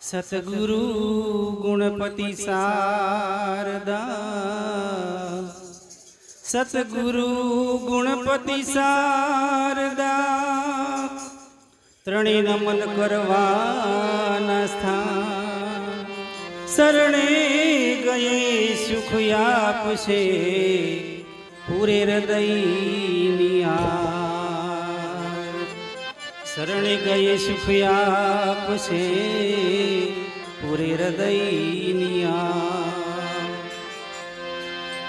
સતગુરુ ગુણપતિ શારદા સતગુરુ ગુણપતિ શારદા ત્રણે નમન કરવાના સ્થાન. શરણે ગયે સુખ આપશે, પૂરે હૃદયની આર શરણે ગઈ સુખ આપશે પૂરી હૃદયનિયા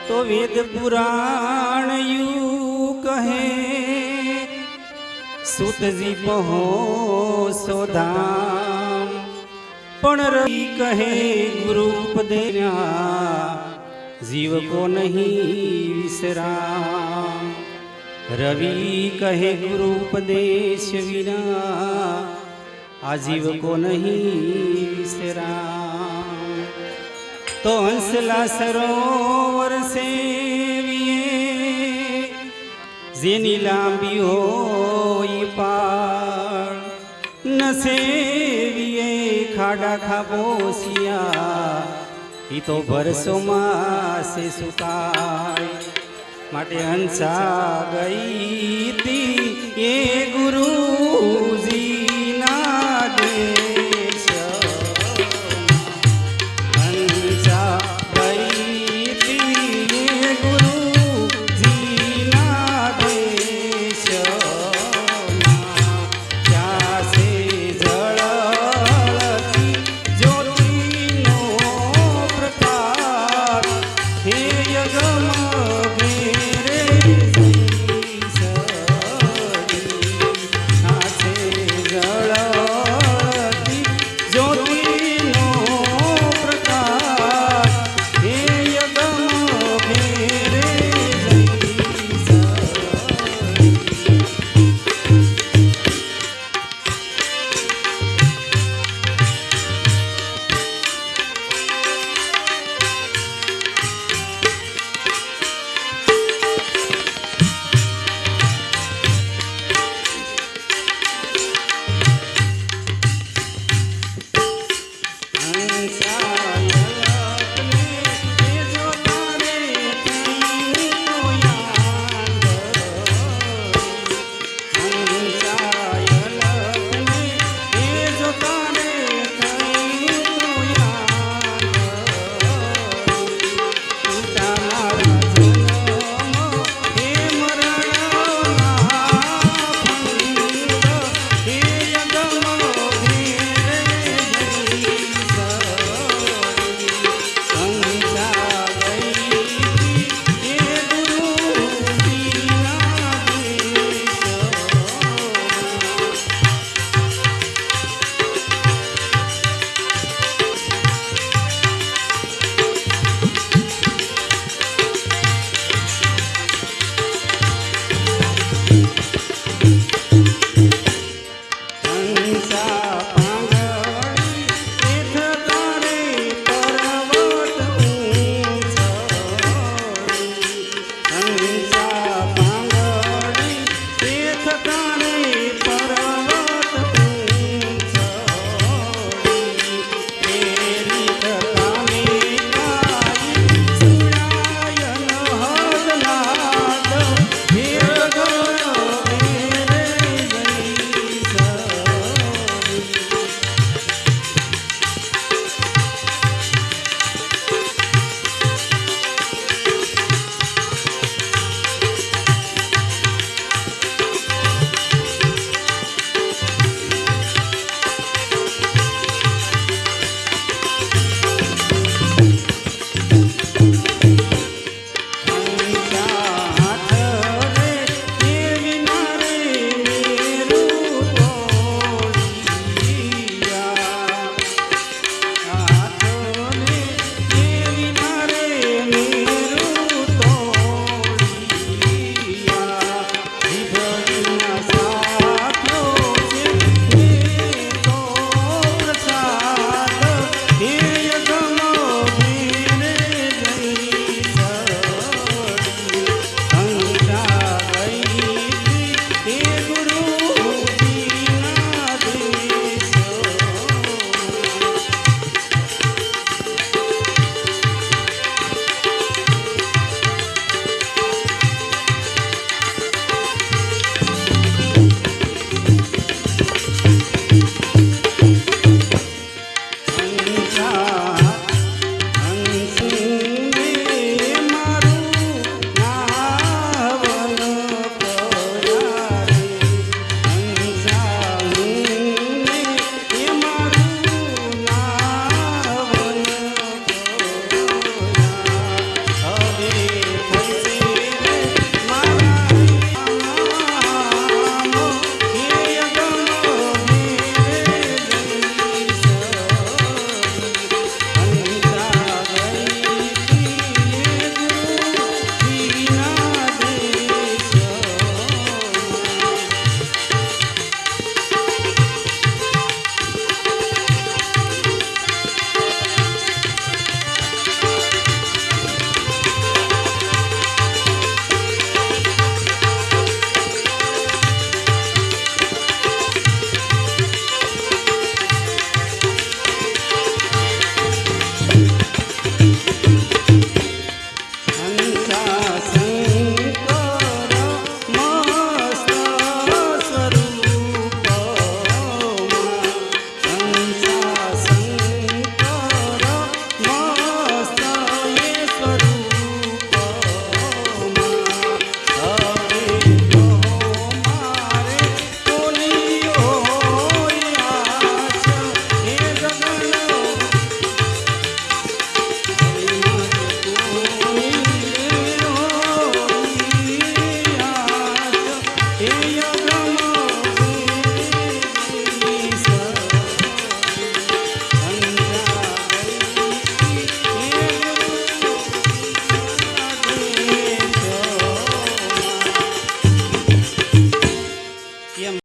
તો વેદ પુરાણ યુ કહે સુતજી પહો સોધામ. પણ રવિ કહે, ગુરુ ઉપદેના જીવ કો નહીં વિસરામ. રવિ કહે ગુરુ ઉપદેશ વિના આજીવ કો નહીં વિસરા. તો હંસલા સરોવર સેવીએ, જેની લાંબી હોય પાળ ન સેવીએ, ખાડા ખાબોસિયા ઈ તો ભરસો માસે સુકાય. માટે હંસા ગઈ તી એ ગુરુ